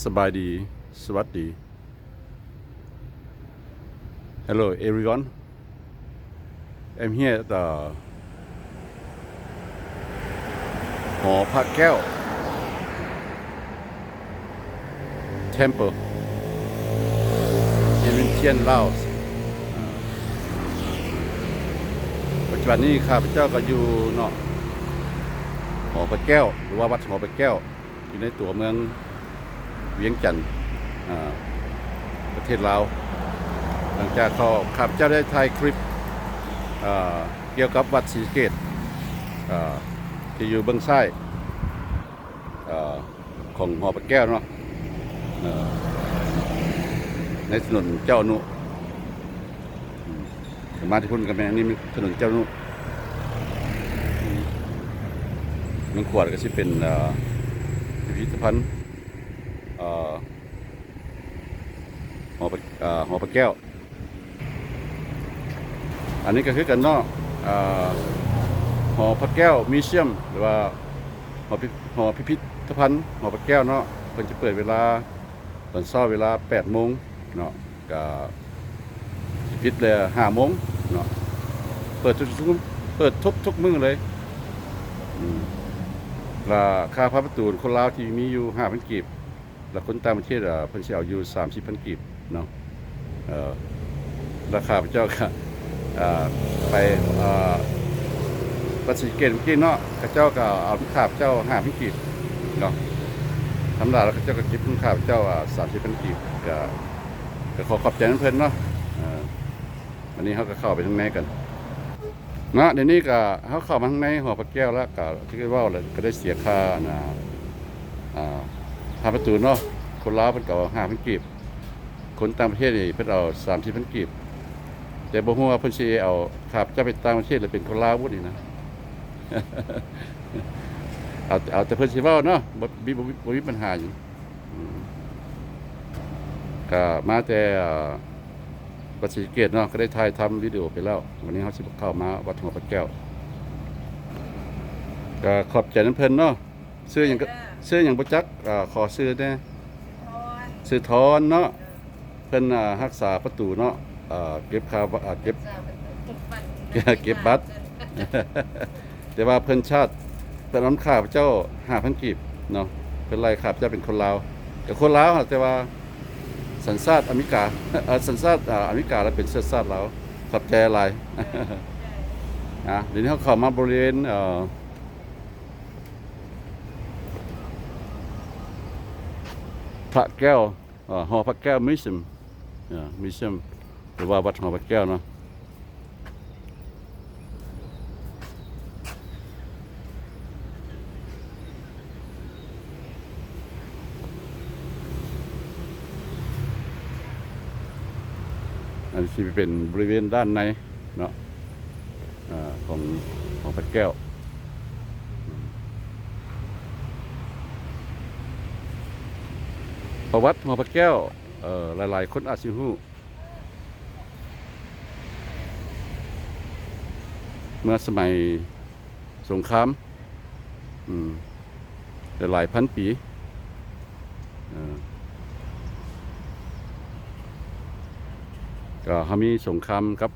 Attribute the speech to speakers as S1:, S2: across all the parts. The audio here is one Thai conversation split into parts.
S1: สบายดี สวัสดี Hello everyone I'm here at the หอพระแก้ว Temple in Vientiane Laos อ่าปัจจุบันนี้ข้าพเจ้าก็อยู่เนาะหอพระแก้ว หรือว่าวัดหอพระแก้ว อยู่ในตัวเมือง เวียงจันทน์ประเทศลาวหลังจากเขาข้าพเจ้าได้ถ่ายคลิปเกี่ยวกับวัดศรีเกตที่อยู่เบื้องซ้ายของหอพระแก้วเนาะในถนนเจ้าอนุอืมแต่มาที่พุ่นกันแม่นี่มันถนนเจ้าอนุอืมมืองขวดก็สิเป็นพิพิธภัณฑ์อ่า หอพระอ่าแก้ว อันนี้ก็คือกันเนาะหอพระแก้วมิเซียม หรือว่าหอพิหอพิพิธภัณฑ์หอพระแก้วเนาะเพิ่นจะเปิดเวลาตอนเช้าเวลา8โมงเนาะก็สิปิดเลย5โมงเนาะเปิดทุกทุกเปิดทุกทุกมื้อเลยราคาพระประตูคนลาวที่มีอยู่5,000กีบ แล้วคนต่างประเทศอะเพิ่นสิเอาอยู่30,000กีบเนาะ ราคาพระเจ้าก็อ่าไปอ่าวัดศรีเกตเมื่อกี้เนาะข้าเจ้าก็เอาข้าพเจ้าห้าพิกีบเนาะธรรมดาแล้วข้าเจ้าก็คิดเพิ่งข้าพเจ้าสามสิบพันกีบก็ก็ขอขอบใจเพื่อนเนาะอันนี้เขาก็เข้าไปข้างในกันนะเดี๋ยวนี้ก็เขาเข้ามาข้างในหอพระแก้วแล้วก็ที่ว่าเลยก็ได้เสียค่านะอ่าห้าประตูเนาะคนลาเป็นเก่าห้าพันกีบ คนต่างประเทศนี่เพิ่นเอาสามสิบพันกีบ แต่บ่ฮู้ว่าเพิ่นสิเอาครับจะไปต่างประเทศหรือเป็นคนลาวบ่นี่นะ เอาเอาแต่เพิ่นสิเว้าเนาะบ่มีบ่มีบ่มีปัญหาหยังอืมก็มาแต่เอ่อวัดศรีสะเกตเนาะก็ได้ถ่ายทำวิดีโอไปแล้ว วันนี้เฮาสิเข้ามาวัดหัวพระแก้วก็ขอบใจน้ำเพิ่นเนาะซื้อหยังก็ซื้อหยังบ่จักอ่าขอซื้อแน่
S2: ทอน
S1: ซื้อทอนเนาะเพิ่นอ่ารักษาประตูเนาะอ่าเก็บค่าอ่าเก็บ เก็บบัตร แต่ว่าเพิ่นชาติเพิ่นน้ำข้าพเจ้าห้าพันกีบเนาะเพิ่นไล่ข้าพเจ้าเป็นคนลาวแต่คนลาวอแต่ว่าสัญชาติอเมริกาเอ่อสัญชาติอ่าอเมริกาแล้วเป็นเชื้อชาติลาวขอบใจหลาย นะเดี๋ยวนี้เขาเข้ามาบริเวณเอ่อพระแก้วเอ่อหอพระแก้วมิวเซียม มิเซียมหรือว่าวัดหอพระแก้วเนาะอันนี้เป็นบริเวณด้านในเนาะอาของของพระแก้วประวัติของพระแก้ว เอ่อหลายๆ คนอาจสิฮู้เมื่อสมัยสงครามอืมหลายพันปีก็เขามีสงครามกับ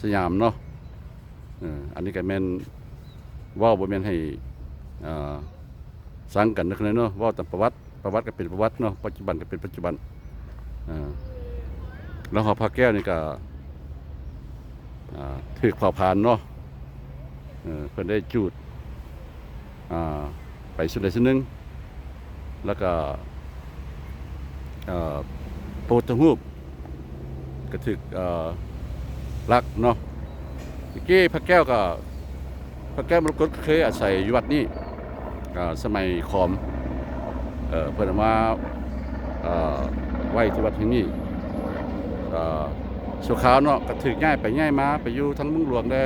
S1: สยามเนาะอันนี้ก็แม่นว่าบ่แม่นให้เอ่อสังกันนักเลยเนาะว่าแต่ประวัติประวัติก็เป็นประวัติเนาะปัจจุบันก็เป็นปัจจุบัน แล้วหอพระแก้วนี่ก็ถือเผ่าพานเนาะเอ่อเพิ่นได้จูดอ่าไปสุดใดสุดหนึ่งแล้วก็โปรตรูปกระถึกเอ่อรักเนาะเมื่อกี้พระแก้วก็พระแก้วมรกตเคยอาศัยอยู่วัดนี้สมัยขอมเพิ่อามาเอ่อ ไว้ที่วัดแห่งนี้สุขาวเนาะก็ถึกง่ายไปง่ายมาไปอยู่ทั้งเมุงหลวงได้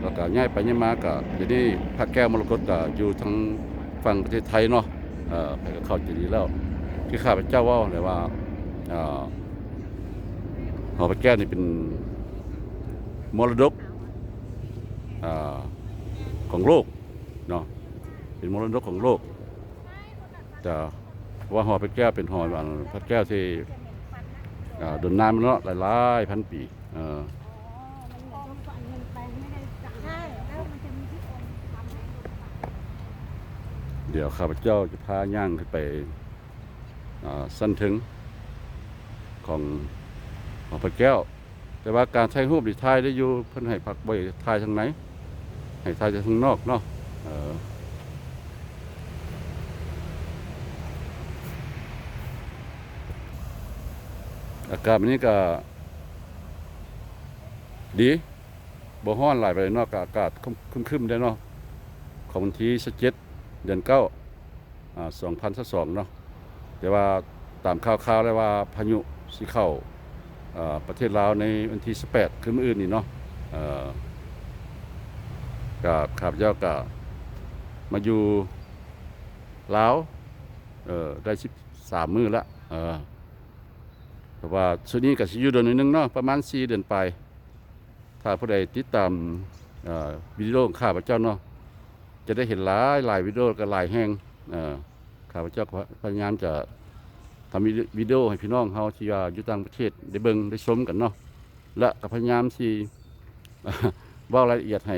S1: แล้วก็ง่ายไปง่ายมาก็เดี๋ยวนี้พระแก้วมรกตก็อยู่ทั้งฝั่งประเทศไทยเนาะไปก็เข้าใจดีแล้วที่ข้าพเจ้าว่าเลยว่าเอ่อหอพระแก้วนี่เป็นมรดกของโลกเนาะเป็นมรดกของโลกจะ ว่าหอพระแก้วเป็นหออันพระแก้วที่โดนน้ำมาเนาะหลายๆพันปีเออ
S2: เดี๋ยว
S1: ข้าพเจ้าจะพาย่างขึ้นไปสั้นถึงของหอพระแก้ว แต่ว่าการใช้รูปดิถ่ายได้อยู่เพิ่นให้พักไว้ถ่ายทางไหนให้ถ่ายจากทางนอกเนาะ อากาศวันนี้ก็ ดีบ่ฮ้อนหลายไปเนาะก็อากาศครึมๆได้เนาะของวันที่17เดือนเก้าอ่า2022เนาะแต่ว่าตามข่าวๆแล้วว่าพายุสิเข้าอ่าประเทศลาวในวันที่18คือมื้ออื่นนี่เนาะเอ่อกับข้าพเจ้าก็มาอยู่ลาวเอ่อได้13มื้อละ ราะว่าช่วงนี้ก็สิอยู่เดือนหนึงเนาะประมาณ4เดือนไป ถ้าผู้ใดติดตามเอ่อวิดีโอของข้าพเจ้าเนาะจะได้เห็นหลายหลายวิดีโอกับหลายแห่งเอ่อข้าพเจ้าพยายามจะทำวิดีโอให้พี่น้องเฮาที่ว่าอยู่ต่างประเทศได้เบิ่งได้ชมกันเนาะและก็พยายามที่เว่ารายละเอียดให้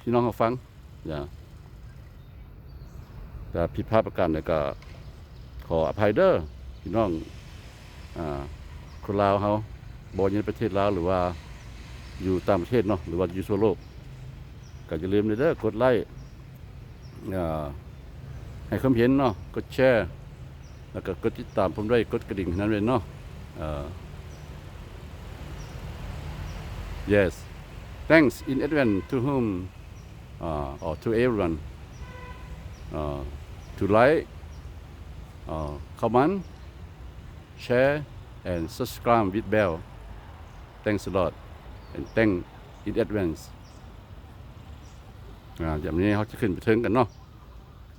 S1: พี่น้องเขาฟังอย่าแต่ผิดพลาดประการใดก็ขออภัยเด้อพี่น้อง คนลาวเฮาบ่อยู่ในประเทศลาวหรือว่าอยู่ต่างประเทศเนาะหรือว่าอยู่ทั่วโลกก็อย่าลืมเลยเด้อกดไลค์ให้ความเห็นเนาะกดแชร์แล้วก็กดติดตามผมด้วยกดกระดิ่งนั้นเลยเนาะ yes thanks in advance to whom uh, or to everyone uh, to like uh, comment share and subscribe with bell thanks a lot and thank in advance อ่าอย่างนี้เขาจะขึ้นไปเทิงกันเนาะ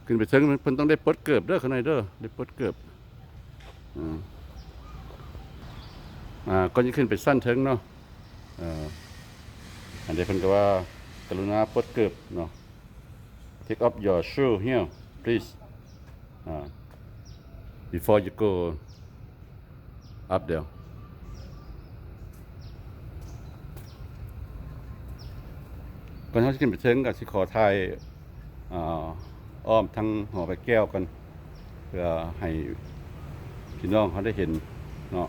S1: ขึ้นไปเทิงเพิ่นต้องได้ปลดเกือบเด้อข้างในเด้อ ได้ปลดเกือบอ่าอ่าก็จะขึ้นไปสั้นเทิงเนาะอ่าอันเดียวเพิ่นก็ว่ากรุณาปลดเกือบเนาะ take off your shoe here please อ่า before you go up there ก่อนที่จะขึ้นไปเทิงก็สิขอถ่ายอ้อมทั้งหอไปแก้วกันเพื่อให้พี่น้องเขาได้เห็นเนาะ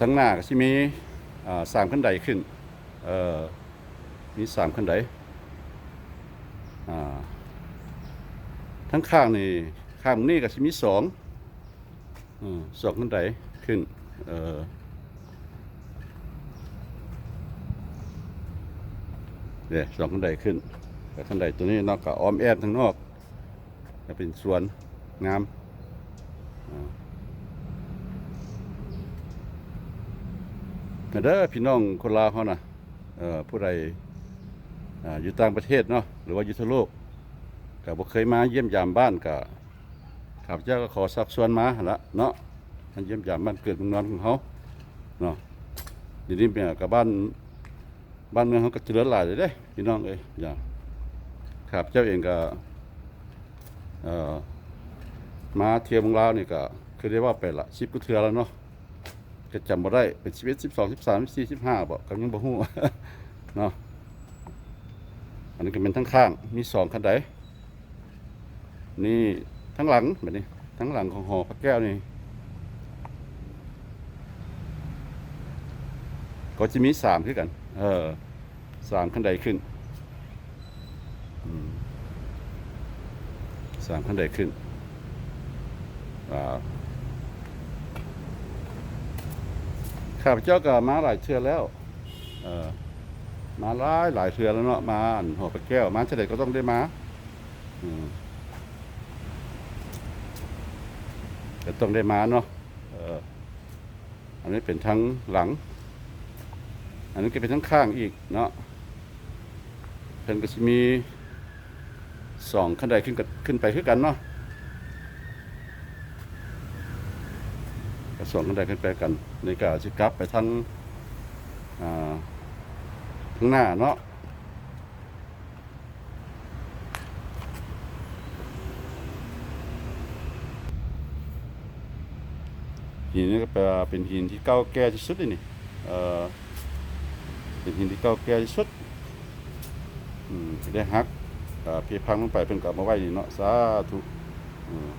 S1: ทั้งหน้าก็สิมีสามขั้นไดขึ้นมีสามขั้นไดทั้งข้างนี่ข้างนี้ก็สิมีสองสองขั้นได ขึ้น เออเนี่ยสองขั้นไดขึ้นแต่ขั้นไดตัวนี้นอกกับอ้อมแอบทั้งนอกจะเป็นสวนงามอ่าแต่เด้อพี่น้องคนลาวเขานะเอ่อผู้ใดออยู่ต่างประเทศเนาะหรือว่าอยู่ทั่วโลกก็บ่เคยมาเยี่ยมยามบ้านก็ข้าพเจ้าก็ขอสักส่วนมาละเนาะ มานเยี่ยมยามบ้านเกิดเมืองนอนของเขาเนาะเดี๋ยวนี้เนี่ยกับบ้านบ้านเมืองเขาก็เจริญหลายเลยเด้พี่น้องเอ้ยอย่างครับเจ้าเองก็มาเทียมืองลาวนี่ยก็คือได้ว่าไปละสิบกุเทือแล้วเนาะก็จำบ่ได้เป็นสิบเอ็ดสิบสองสิบสามสิบสี่สิบห้าบอกก็ยังบ่ฮู้เนาะอันนี้ก็เป็นทั้งข้างมีสองคันไดนี่ทั้งหลังแบบนี้ทั้งหลังของหอพระแก้วนี่ ก็จะมีสามคือกัน เออสามขั้นใดขึ้นสามขั้นใดขึ้นอ่าข้าพเจ้าก็มาหลายเทือแล้ว เออมาหลายหลายเทือแล้วเนาะมาอันหัวพระแก้วมาเฉลยก็ต้องได้มาอืมก็ต้องได้มาเนาะเอออันนี้เป็นทั้งหลัง อันนี้ก็เป็นทั้งข้างอีกเนาะเพิ่นก็สิมีสองขั้นใดขึ้นกับขึ้นไปคือกันเนาะก็สองขั้นใดขึ้นไปกันในกาสิกลับไปทั้งอ่าทั้งหน้าเนาะหินนี่ก็เป็นหินที่เก่าแก่ที่สุดเลยนี่เอ่อ เป็นหินที่เก่าแก่ที่สุดอืมได้ฮักอ่าเพพังลงไปเพิ่นก็เอามาไว้นี่เนาะสาธุอืม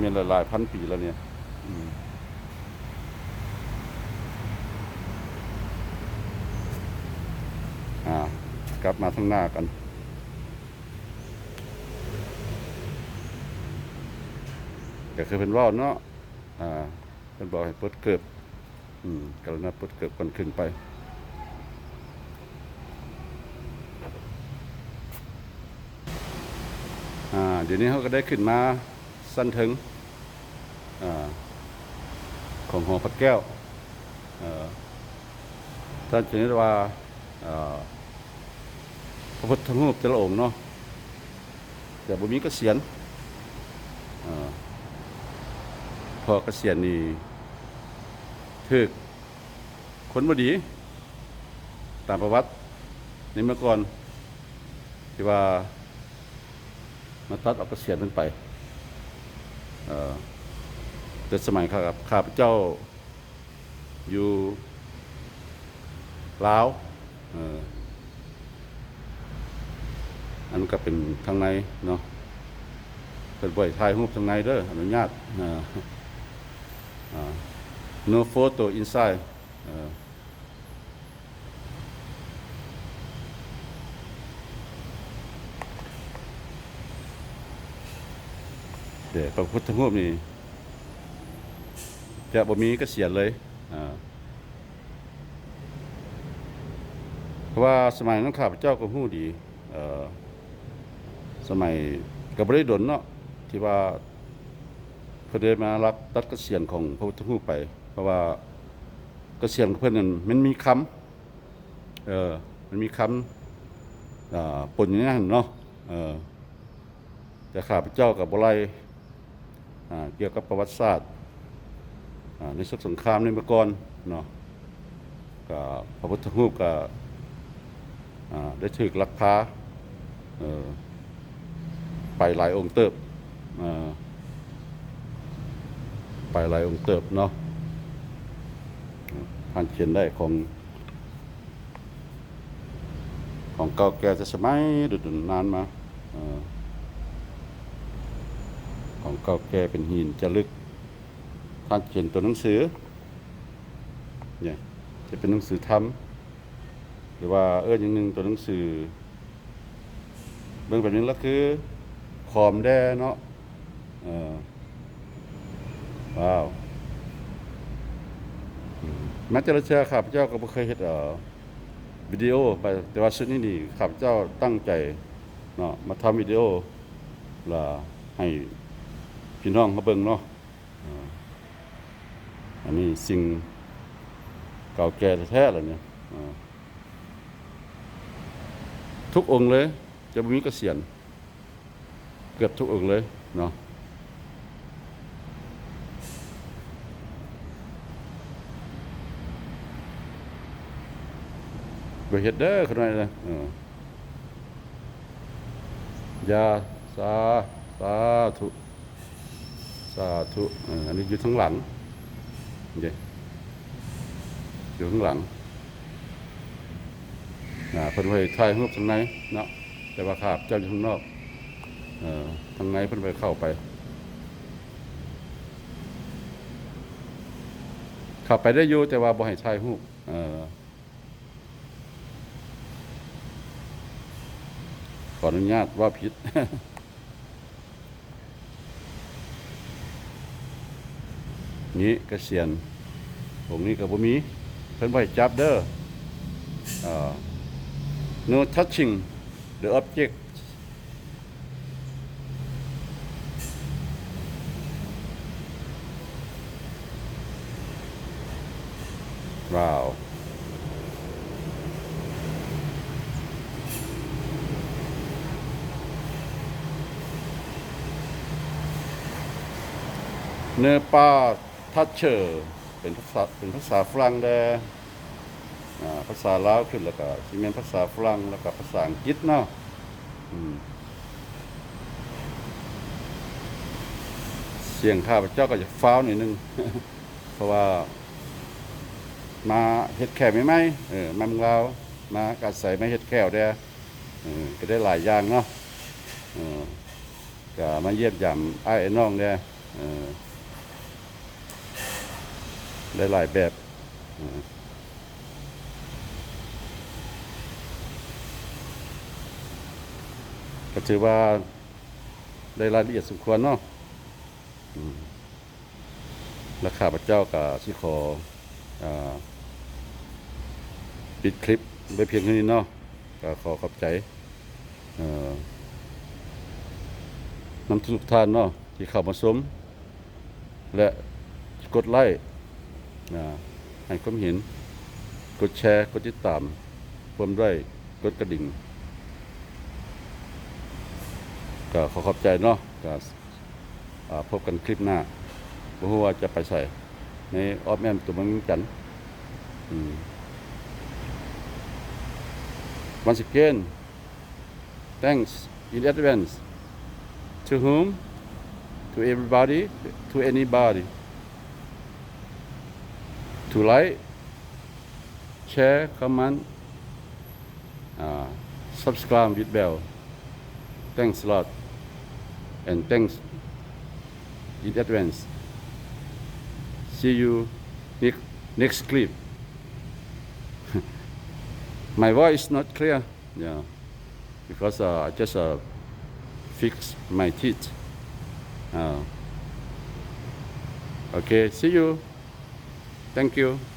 S1: มีหลายๆพันปีแล้วเนี่ยอืมอ่ากลับมาทางหน้ากันก็คือเป็นว่าเนาะอ่าเป็นบอกให้ปลดเกิบ อืมกรุณาปลดเกิบก่อนขึ้นไป อ่า เดี๋ยวนี้เขาก็ได้ขึ้นมาสั้นถึง อ่า ของหอพระแก้วอ่อท่านจะเรียกว่าอ่าพระพุทธรูปแต่ละองค์เนาะแต่บุมีก็เสียนอ่าพอเกษียณนี่ ถึกคนบดี ตามประวัติในเมื่อก่อน ที่ว่ามาตัดเอาเกษียณมันไปเอ่อแต่สมัยข้าพข้าพเจ้าอยู่ลาวอันนก็เป็นทางในเนาะเป็นบ่อยถ่ายรูปทางในเด้ออนุญาตอ่า no photo inside. Uh, เดี๋ยวพระพุทธรูปนี่จะบ่มีก็เสียเลยเพราะว่าสมัยนั้นข้าพเจ้าก็ฮู้ดีสมัยกับบริดลเนาะที่ว่าเพื่อได้มารับตัดเกษียณของพระพุทธรูปไป เพราะว่าเกษียงเพื่อนนั้นมันมีคำเออมันมีคำอ่าปนอย่างนั้นเนาะเออแต่ข้าพเจ้ากับบไรอ่าเกี่ยวกับประวัติศาสตร์ในศึกสงครามในเมื่อก่อนเนาะกับพระพุทธรูปก็ได้ถึกลักพาเออไปหลายองค์เติบไปหลายองค์เติบเนาะ ท่านเขียนได้ของของเก่าแก่แต่สมัยดุดนานมาอของเก่าแก่เป็นหินจะลึกท่านเขียนตัวหนังสือเนี่ยจะเป็นหนังสือธรรมหรือว่าเอออย่างหนึ่งตัวหนังสือเบื้องแบบนี้แล้วคือขอมแด้เนาะออว้าว แม้จะเชื่อข้าพเจ้าก็ไม่เคยเห็นเอ่อวิดีโอไปแต่ว่าชุดนี้นี่ข้าพเจ้าตั้งใจเนาะมาทำวิดีโอละให้พี่น้องเขาเบิ่งเนาะอันนี้สิ่งเก่าแก่แท้ๆเลยเนี่ยทุกองค์เลย จะมีเกษียณเกือบทุกองค์เลยเนาะ ไปเฮ็ดเด้อคนนั้นะเออยาสาสาธุสาธุอันนี้อยู่ข้างหลังเดี๋ยวอยู่ข้างหลังอ่าเพิ่นไว้ถ่ายรูปทางในเนาะแต่ว่าขาบเจ้าอยู่ข้างนอกเออทางในเพิ่นไปเข้าไป เข้าไปได้อยู่แต่ว่าบ่ให้ถ่ายรูปเออ ออนุญาตว่าผิด นี้กระเสียนผมนี้กับผมมีเพิ่นไว้จับเด้ออ่า no touching the object ว้าว เนปาทัชเชอร์เป็นภาษาเป็นภาษาฝรั่งแดภาษาลาวขึ้นแล้วก็สิแม่นภาษาฝรั่งแล้วก็ภาษาอังกฤษเนาะเสียงข้าพเจ้าก็จะฟ้าวหน่อยนึง เพราะว่า มาเฮ็ดแค่ไม่ไหมเออมาเมืองลาวมาอาศัยมาเฮ็ดแค่วเด้อก็ได้หลายอย่างเนาะก็มาเยี่ยมยามอ้ไอ้น้องเด้อเออได้ หลายแบบก็ถือว่าได้รายละเอียดสมควรเนาะอืมและข้าพเจ้าก็สิขออ่าปิดคลิปไว้เพียงเท่านี้เนาะก็ขอขอบใจเอ่อนำทุกท่านเนาะที่เข้ามาชมและกดไลค์ ให้ความเห็น กดแชร์ กดติดตามผมด้วยกดกระดิ่งก็ขอขอบใจเนาะก็พบกันคลิปหน้าบ่ฮู้ว่าจะไปใส่ในออฟแอมตัวมืองจันทน์อืม Once again, thanks in advance. To whom? To everybody? To anybody? To like, share, comment, uh, subscribe with bell. Thanks a lot. And thanks in advance. See you next, next clip. my voice not clear yeah because uh, i just uh, fix my teeth uh, okay see you thank you